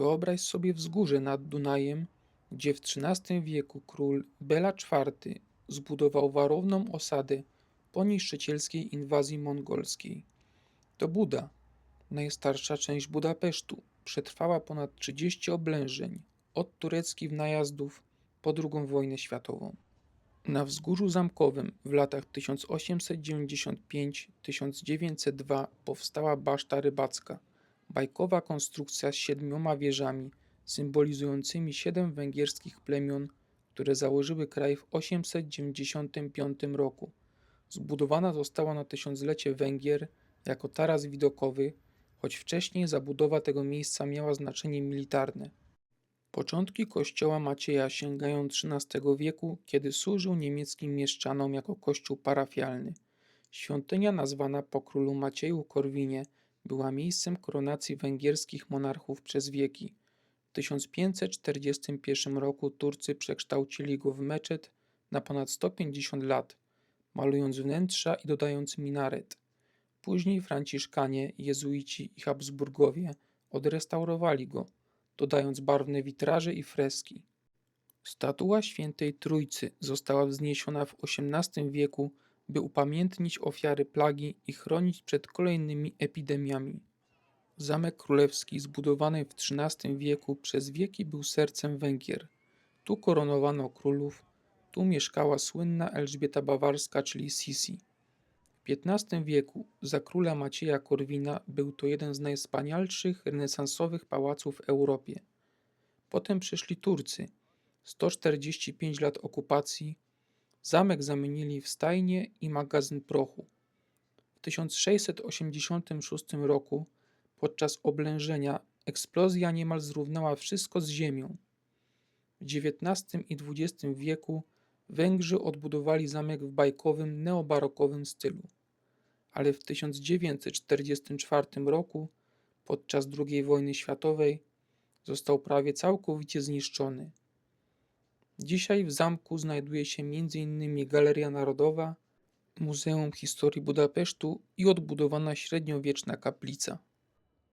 Wyobraź sobie wzgórze nad Dunajem, gdzie w XIII wieku król Bela IV zbudował warowną osadę po niszczycielskiej inwazji mongolskiej. To Buda, najstarsza część Budapesztu, przetrwała ponad 30 oblężeń, od tureckich najazdów po II wojnę światową. Na wzgórzu zamkowym w latach 1895-1902 powstała baszta rybacka, bajkowa konstrukcja z siedmioma wieżami symbolizującymi siedem węgierskich plemion, które założyły kraj w 895 roku. Zbudowana została na tysiąclecie Węgier jako taras widokowy, choć wcześniej zabudowa tego miejsca miała znaczenie militarne. Początki kościoła Macieja sięgają XIII wieku, kiedy służył niemieckim mieszczanom jako kościół parafialny. Świątynia nazwana po królu Macieju Korwinie była miejscem koronacji węgierskich monarchów przez wieki. W 1541 roku Turcy przekształcili go w meczet na ponad 150 lat, malując wnętrza i dodając minaret. Później Franciszkanie, jezuici i Habsburgowie odrestaurowali go, dodając barwne witraże i freski. Statua świętej Trójcy została wzniesiona w XVIII wieku, by upamiętnić ofiary plagi i chronić przed kolejnymi epidemiami. Zamek królewski, zbudowany w XIII wieku, przez wieki był sercem Węgier. Tu koronowano królów, tu mieszkała słynna Elżbieta Bawarska, czyli Sisi. W XV wieku, za króla Macieja Korwina, był to jeden z najwspanialszych renesansowych pałaców w Europie. Potem przyszli Turcy. 145 lat okupacji. Zamek zamienili w stajnię i magazyn prochu. W 1686 roku, podczas oblężenia, eksplozja niemal zrównała wszystko z ziemią. W XIX i XX wieku Węgrzy odbudowali zamek w bajkowym, neobarokowym stylu. Ale w 1944 roku, podczas II wojny światowej, został prawie całkowicie zniszczony. Dzisiaj w zamku znajduje się m.in. Galeria Narodowa, Muzeum Historii Budapesztu i odbudowana średniowieczna kaplica.